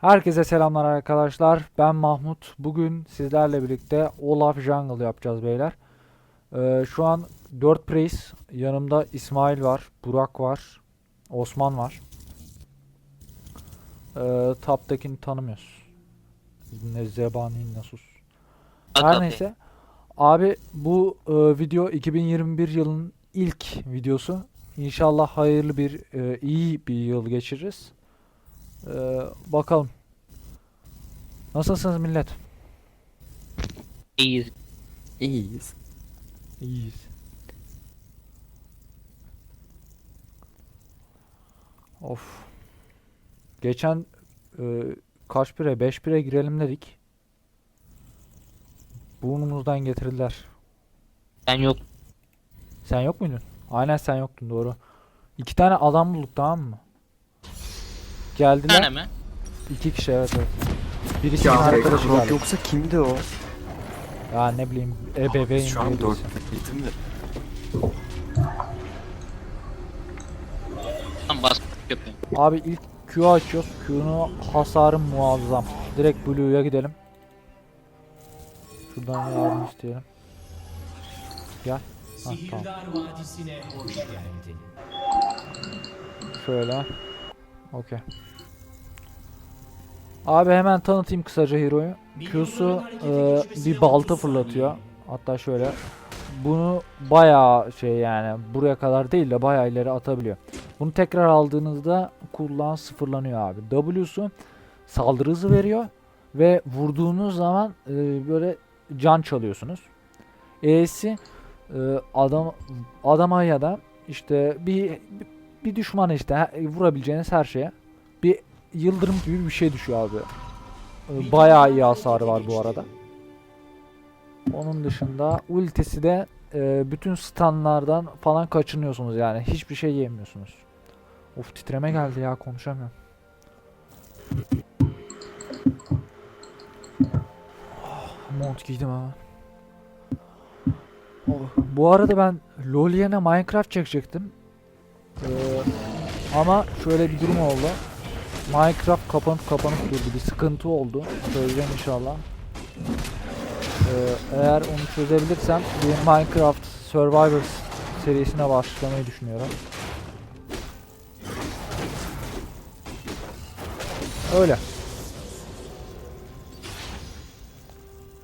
Herkese selamlar arkadaşlar. Ben Mahmut. Bugün sizlerle birlikte Olaf Jungle yapacağız beyler. Ee, şu an 4 praise. Yanımda İsmail var, Burak var, Osman var. Ee, Tap'takini tanımıyoruz. Ne Zebani Nasus. Her neyse. Abi bu e, video 2021 yılının ilk videosu. İnşallah hayırlı bir, e, iyi bir yıl geçiririz. Ee, bakalım. Nasılsınız millet? İyiyiz. İyiyiz. İyiyiz. Of. Geçen e, kaç pire? 5 pire girelim dedik. Burnumuzdan getirdiler. Ben yok. Sen yok muydun? Aynen sen yoktun doğru. İki tane adam bulduk tamam mı? Geldiler. tane mi? İki kişi evet evet. Birisi Ya arkadaşı galiba. yoksa kimdi o? Ya ne bileyim ebeveyn Şu an dörtteydim de. Tam baskı yapıyorum. Abi ilk Q açıyoruz. Q'nu hasarı muazzam. Direkt Blue'ya gidelim. Şuradan yardım isteyelim. Gel. Ha, tamam. Şöyle. Okey. Abi hemen tanıtayım kısaca Hero'yu. Q'su e, bir balta fırlatıyor. Hatta şöyle. Bunu bayağı şey yani buraya kadar değil de bayağı ileri atabiliyor. Bunu tekrar aldığınızda kullan sıfırlanıyor abi. W'su saldırı hızı veriyor ve vurduğunuz zaman e, böyle can çalıyorsunuz. E'si e, adam adama ya da işte bir bir düşman işte vurabileceğiniz her şeye bir yıldırım gibi bir şey düşüyor abi. E, Bayağı iyi hasarı var bu arada. Onun dışında ultisi de e, bütün stunlardan falan kaçınıyorsunuz yani. Hiçbir şey yemiyorsunuz. Of titreme geldi ya konuşamıyorum. Ah, Mont giydim ha. Oh, Bu arada ben LoL yerine Minecraft çekecektim. Ee, ama şöyle bir durum oldu. Minecraft kapanıp kapanıp durdu. Bir sıkıntı oldu. Çözeceğim inşallah. Ee, eğer onu çözebilirsem bir Minecraft Survivors serisine başlamayı düşünüyorum. Öyle.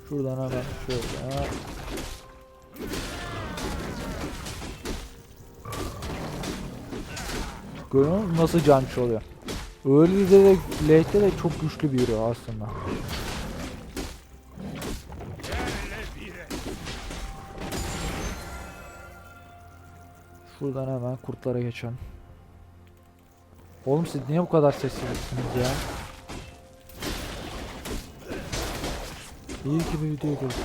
Şuradan hemen şöyle. Görüyor musun nasıl canç oluyor? Öyle de late'de de çok güçlü bir hero aslında. Şuradan hemen kurtlara geçelim. Oğlum siz niye bu kadar sessizsiniz ya? İyi ki bir video görüyorsun.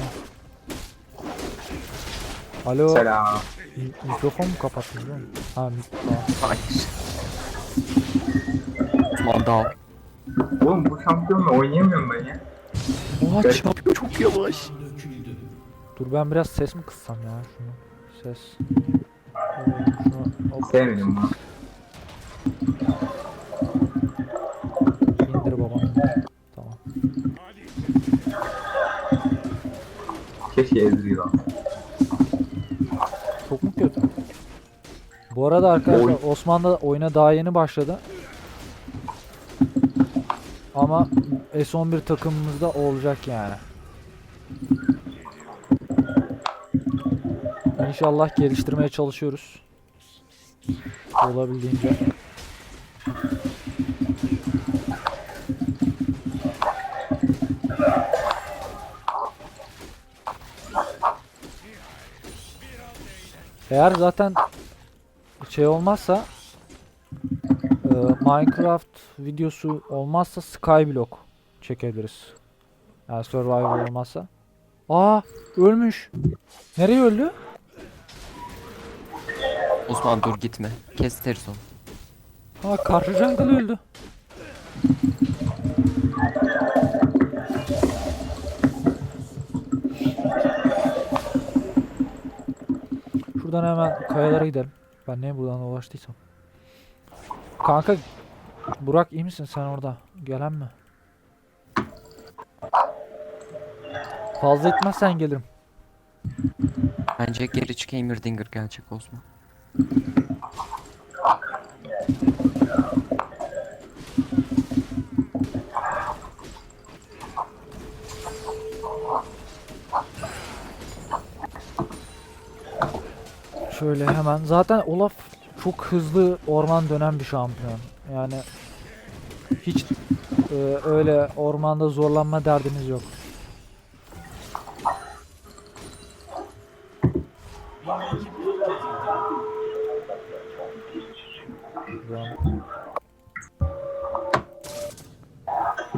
Alo. Selam. Mi- mikrofon mu kapattın? Ha mikrofon. Hayır. Mandal. Oğlum bu şampiyonla oynayamıyorum ben ya. Oha şampiyon çok yavaş. Dur ben biraz ses mi kıssam ya şunu. Ses. Ee, Şunu Sevmedim bunu. indir babam. Tamam. Keşke alsaydım. Çok mu kötü? Bu arada arkadaşlar. Osman da oyuna daha yeni başladı. Ama S11 takımımızda olacak yani. İnşallah geliştirmeye çalışıyoruz. Olabildiğince. Eğer zaten şey olmazsa Minecraft videosu olmazsa Skyblock çekebiliriz. Yani Survivor olmazsa. Aa ölmüş. Nereye öldü? Osman dur gitme. Kesteriz onu. Ha karşı jungle öldü. Şuradan hemen kayalara gidelim. Ben niye buradan ulaştıysam. Kanka Burak iyi misin sen orada? Gelen mi? Fazla etmezsen gelirim. Bence geri çık Emirdinger gelecek Osman. Şöyle hemen zaten Olaf çok hızlı orman dönen bir şampiyon. Yani hiç e, öyle ormanda zorlanma derdiniz yok.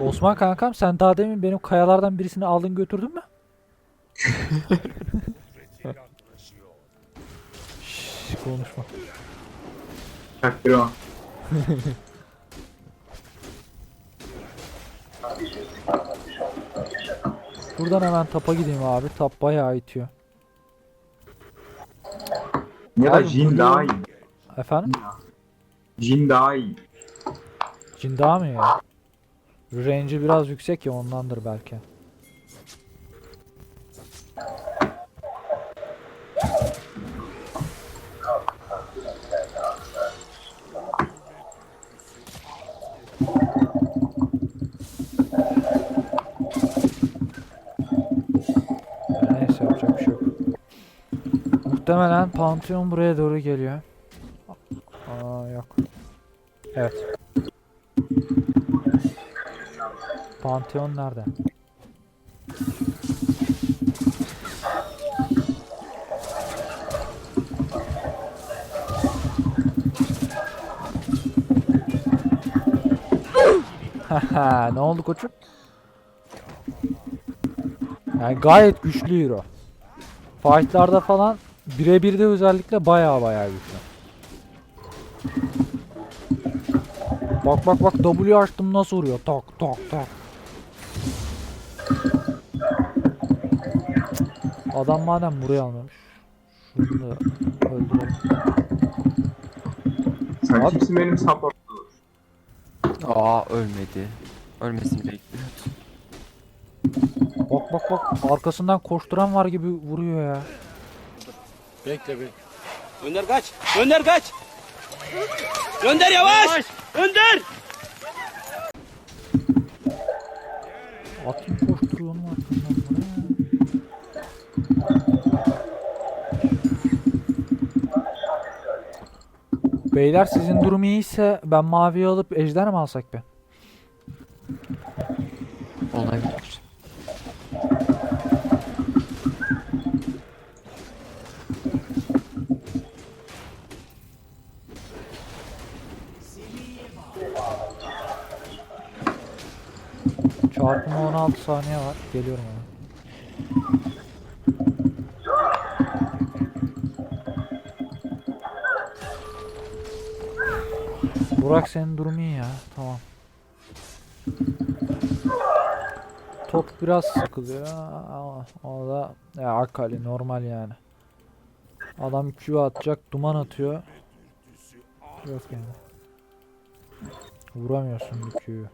Osman kankam sen daha demin benim kayalardan birisini aldın götürdün mü? Şşş, konuşma. Takdir o. Buradan hemen tapa gideyim abi. Tap bayağı itiyor. Ya da Abi, Jin daha iyi. Efendim? Jin daha iyi. Jin daha mı ya? Range'i biraz yüksek ya ondandır belki. Neyse yapacak bir şey yok. Muhtemelen Pantheon buraya doğru geliyor. Aa yok. Evet. Pantheon nerede? Ne oldu koçum? Yani gayet güçlü hero. Fight'larda falan birebir de özellikle baya baya güçlü. Bak bak bak W açtım nasıl vuruyor? Tak tak tak. Adam madem buraya almamış. Şunu da öldürelim. Sen Abi- kimsin benim support? Aa ölmedi. Ölmesini bekliyordu. Bak bak bak arkasından koşturan var gibi vuruyor ya. Bekle bekle. Önder kaç. Önder kaç. Önder yavaş. Önder. Atın koşturuyor onun arkamdan bana. Beyler sizin durum iyiyse ben maviyi alıp ejder mi alsak be? Saniye var. Geliyorum hemen. Burak senin durumun iyi ya. Tamam. Top biraz sıkılıyor ama o da ya Akali normal yani. Adam Q atacak, duman atıyor. Yok yani. Vuramıyorsun bir Q'yu.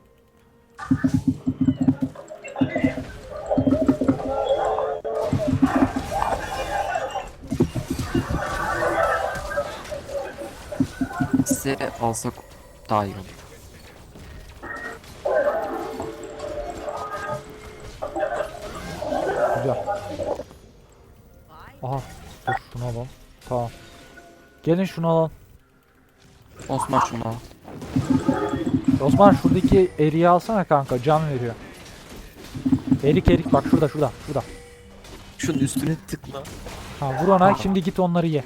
Size alsak daha iyi olur. Güzel. Aha. Dur şunu alalım. Tamam. Gelin şunu alalım. Osman şunu al. Osman şuradaki eriği alsana kanka. Can veriyor. Erik erik bak şurada şurada şurada. Şunun üstüne tıkla. Ha vur ona şimdi git onları ye.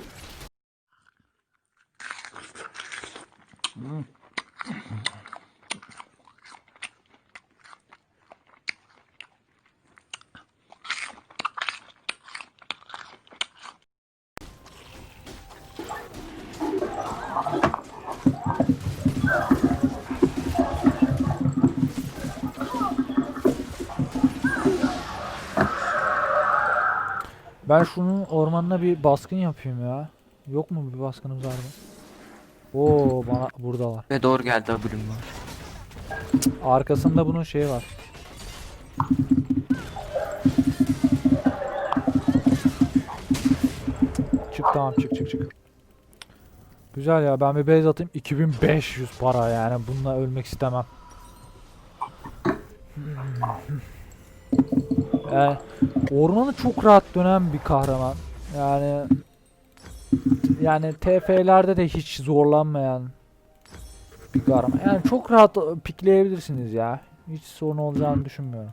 Ben şunun ormanına bir baskın yapayım ya. Yok mu bir baskınımız harbi? Oo bana burada var. Ve doğru geldi bölüm var. Arkasında bunun şeyi var. Çık tamam çık çık çık. Güzel ya ben bir base atayım 2500 para yani bununla ölmek istemem. Yani ormanı çok rahat dönen bir kahraman. Yani yani TF'lerde de hiç zorlanmayan bir kahraman. Yani çok rahat pikleyebilirsiniz ya. Hiç sorun olacağını düşünmüyorum.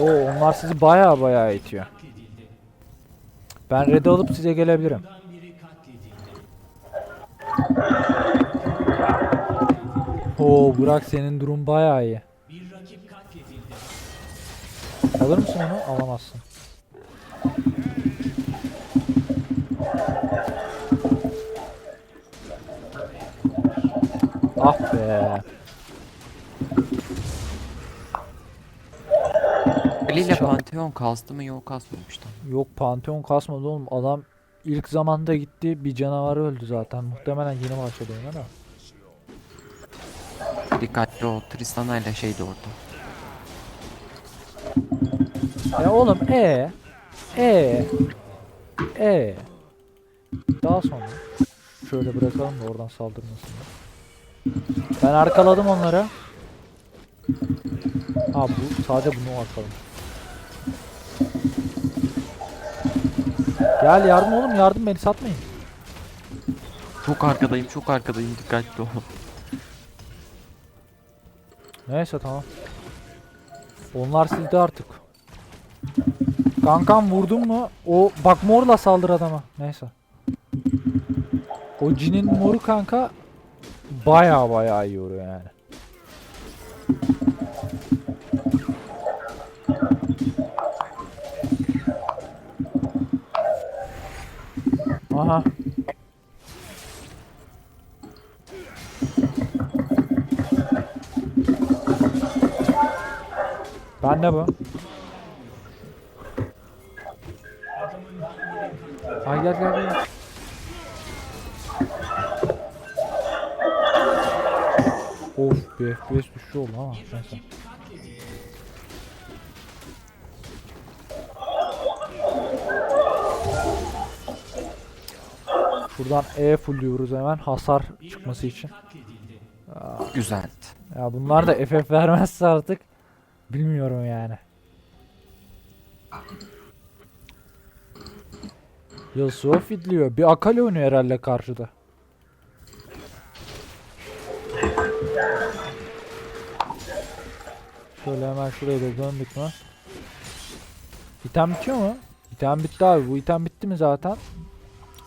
Oo onlar sizi baya baya itiyor. Ben red alıp size gelebilirim. Oo Burak senin durum baya iyi. Alır mısın onu? Alamazsın. Ah be. İle Çok- Pantheon kastı mı yok kasmamış da. Yok Pantheon kasmadı oğlum. Adam ilk zamanda gitti bir canavarı öldü zaten. Muhtemelen yeni başladı da. Dikkatli ol Tristana ile şey de orada. E oğlum e e e daha sonra şöyle bırakalım da oradan saldırmasınlar. Ben arkaladım onları. Ha bu sadece bunu arkaladım. Gel yardım oğlum yardım beni satmayın. Çok arkadayım çok arkadayım dikkatli ol. Neyse tamam. Onlar sizde artık. Kankam vurdun mu? O bak morla saldır adama. Neyse. O cinin moru kanka baya baya iyi vuruyor yani. Aha. Ben de bu. Ay gel gel gel. Of bir FPS düşüşü oldu ama neyse. Şuradan E fullliyoruz hemen hasar çıkması için. Güzel. Ya bunlar da FF vermezse artık bilmiyorum yani. Yasuo fidliyor. Bir Akali oynuyor herhalde karşıda. Şöyle hemen şuraya da döndük mü? İtem bitiyor mu? İtem bitti abi. Bu item bitti mi zaten?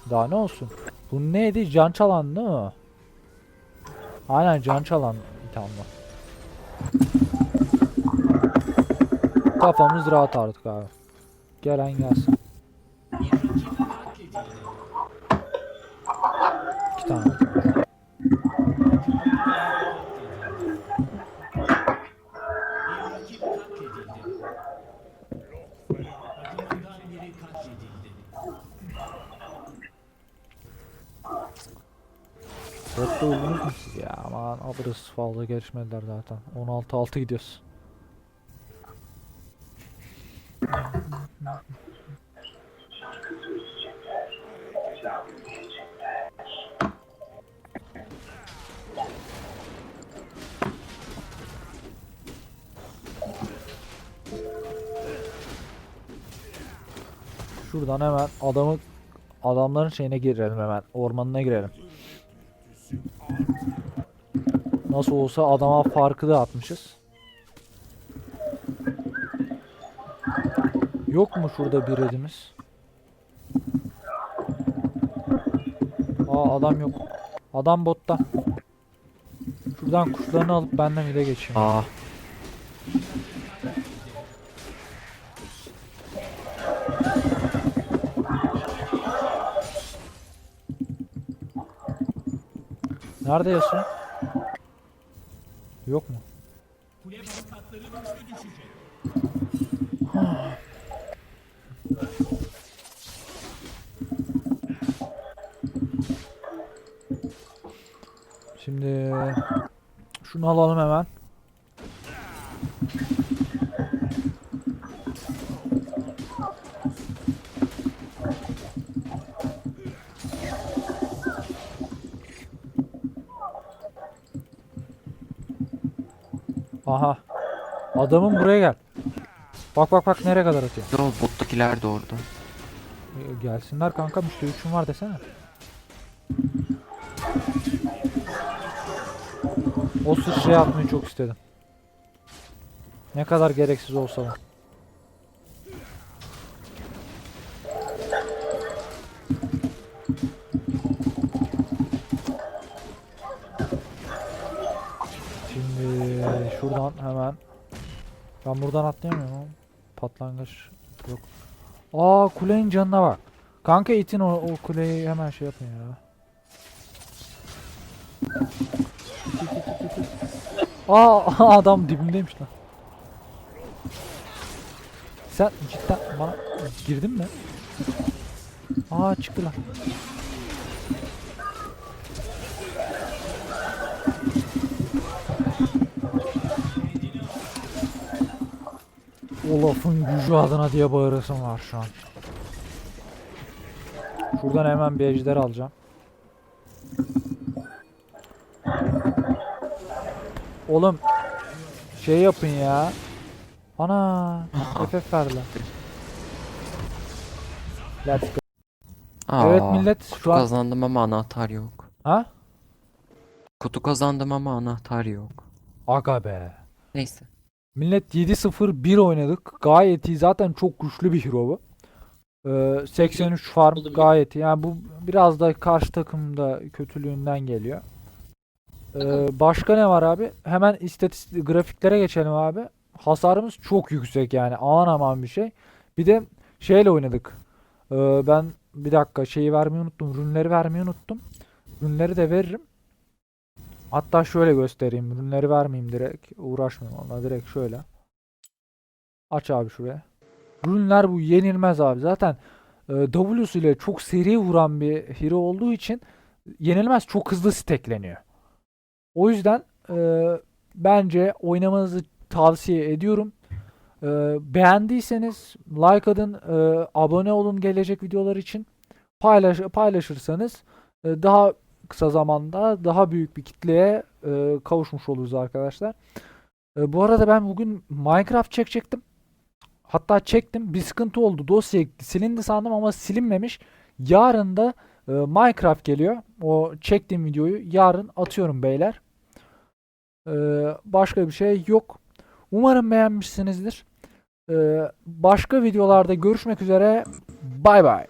Daha ne olsun? Bu neydi? Can çalan değil mi? Aynen can çalan ithamla. Kafamız rahat artık abi. Gelen gelsin. Tane. Botta öldünüz mü siz ya? Aman alırız fazla gelişmediler zaten. 16-6 gidiyoruz. Şuradan hemen adamı adamların şeyine girelim hemen. Ormanına girelim. Nasıl olsa adama farkı da atmışız. Yok mu şurada bir redimiz? Aa adam yok. Adam botta. Şuradan kuşlarını alıp benden de geçeyim. Aa. Nerede Yasuo? Yok mu? Şimdi şunu alalım hemen. Aha. Adamın buraya gel. Bak bak bak nereye kadar atıyor. Yo bottakiler de orada. E, gelsinler kanka işte üçüm var desene. O sıçraya atmayı çok istedim. Ne kadar gereksiz olsa da. Şimdi şuradan hemen ben buradan atlayamıyorum ama patlangıç yok. Aa kulenin canına bak. Kanka itin o, o kuleyi hemen şey yapın ya. Aa adam dibimdeymiş lan. Sen cidden bana girdin mi? Aa çıktı lan. Olaf'ın gücü adına diye bağırasım var şu an. Şuradan hemen bir ejder alacağım. Oğlum şey yapın ya. Ana FF verdiler. Let's go. Aa, Evet millet şu an kazandım ama anahtar yok. ha? Kutu kazandım ama anahtar yok. Aga be. Neyse. Millet 7-0-1 oynadık. Gayet iyi. Zaten çok güçlü bir hero bu. Ee, 83 farm gayet iyi. Yani bu biraz da karşı takımda kötülüğünden geliyor. Ee, başka ne var abi? Hemen istatistik grafiklere geçelim abi. Hasarımız çok yüksek yani. Aman aman bir şey. Bir de şeyle oynadık. Ee, ben bir dakika şeyi vermeyi unuttum. Rünleri vermeyi unuttum. Rünleri de veririm. Hatta şöyle göstereyim. Ürünleri vermeyeyim direkt. Uğraşmayayım onunla. Direkt şöyle. Aç abi şuraya. Ürünler bu yenilmez abi. Zaten e, W'su ile çok seri vuran bir hero olduğu için yenilmez. Çok hızlı stackleniyor. O yüzden e, bence oynamanızı tavsiye ediyorum. E, beğendiyseniz like atın, e, abone olun gelecek videolar için. Paylaş, paylaşırsanız e, daha kısa zamanda daha büyük bir kitleye e, kavuşmuş oluruz arkadaşlar. E, bu arada ben bugün Minecraft çekecektim. Hatta çektim. Bir sıkıntı oldu. Dosya silindi sandım ama silinmemiş. Yarın da e, Minecraft geliyor. O çektiğim videoyu yarın atıyorum beyler. E, başka bir şey yok. Umarım beğenmişsinizdir. E, başka videolarda görüşmek üzere. Bay bay.